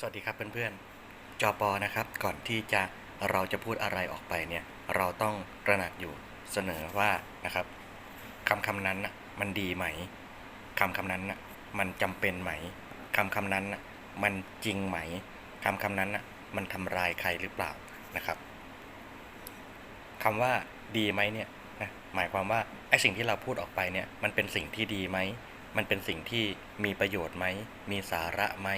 สวัสดีครับเพื่อนๆ จอปอนะครับ ก่อนที่จะเราจะพูดอะไรออกไปเนี่ย เราต้องตระหนักอยู่เสนอว่านะครับคำคำนั้นมันดีไหมคำคำนั้นมันจำเป็นไหมคำคำนั้นมันจริงไหมคำคำนั้นมันทำลายใครหรือเปล่านะครับคำว่าดีไหมเนี่ยหมายความว่าไอ้สิ่งที่เราพูดออกไปเนี่ยมันเป็นสิ่งที่ดีไหม มันเป็นสิ่งที่มีประโยชน์ไหม มีสาระไหม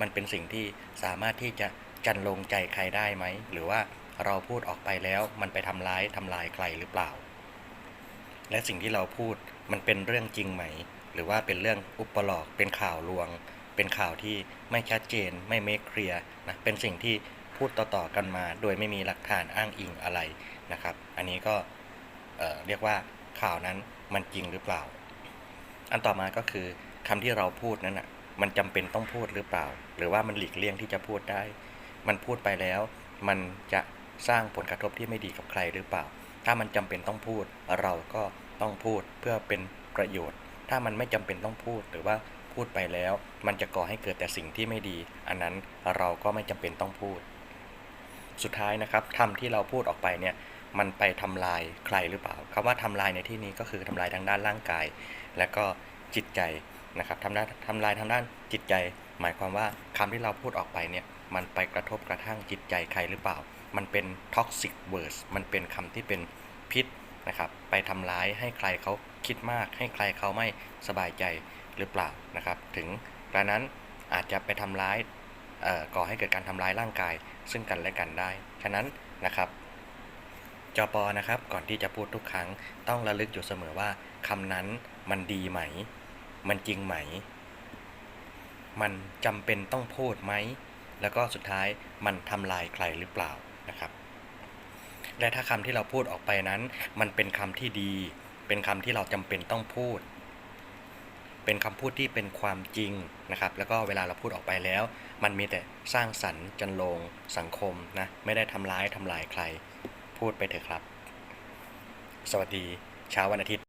มันเป็นสิ่งที่สามารถที่จะจันลงใจใครได้ไหม หรือว่าเราพูดออกไปแล้วมันไปทำร้ายทำลายใครหรือเปล่า และสิ่งที่เราพูดมันเป็นเรื่องจริงไหม หรือว่าเป็นเรื่องอุปหลอก เป็นข่าวลวง เป็นข่าวที่ไม่ชัดเจน ไม่เมคเคลียร์นะ เป็นสิ่งที่พูดต่อๆกันมา โดยไม่มีหลักฐานอ้างอิงอะไรนะครับ อันนี้ก็เเรียกว่าข่าวนั้นมันจริงหรือเปล่า อันต่อมาก็คือคำที่เราพูดนั้นอะมันจำเป็นต้องพูดหรือเปล่า หรือว่ามันหลีกเลี่ยงที่จะพูดได้ มันพูดไปแล้ว มันจะสร้างผลกระทบที่ไม่ดีกับใครหรือเปล่า ถ้ามันจำเป็นต้องพูด เราก็ต้องพูดเพื่อเป็นประโยชน์ ถ้ามันไม่จำเป็นต้องพูดหรือว่าพูดไปแล้ว มันจะก่อให้เกิดแต่สิ่งที่ไม่ดี อันนั้นเราก็ไม่จำเป็นต้องพูด สุดท้ายนะครับคำที่เราพูดออกไปเนี่ย มันไปทำลายใครหรือเปล่าคำว่าทำลายในที่นี้ก็คือทำลายทางด้านร่างกาย และก็จิตใจนะครับทำด้านทำลายทางด้านจิตใจ หมายความว่าคำที่เราพูดออกไปเนี่ยมันไปกระทบกระทั่งจิตใจใครหรือเปล่า มันเป็น toxic words มันเป็นคำที่เป็นพิษนะครับไปทำร้ายให้ใครเขาคิดมาก ให้ใครเขาไม่สบายใจหรือเปล่านะครับ ถึงกระนั้นอาจจะไปทำร้ายก่อให้เกิดการทำร้ายร่างกายซึ่งกันและกันได้ ฉะนั้นนะครับ จอปอนะครับ ก่อนที่จะพูดทุกครั้งต้องระลึกอยู่เสมอว่าคำนั้นมันดีไหม มันจริงไหม มันจำเป็นต้องพูดไหม แล้วก็สุดท้ายมันทำลายใครหรือเปล่านะครับ และถ้าคำที่เราพูดออกไปนั้น มันเป็นคำที่ดี เป็นคำที่เราจำเป็นต้องพูด เป็นคำพูดที่เป็นความจริงนะครับ แล้วก็เวลาเราพูดออกไปแล้ว มันมีแต่สร้างสรรค์จันลงสังคมนะ ไม่ได้ทำร้ายทำลายใคร พูดไปเถอะครับ สวัสดีเช้าวันอาทิตย์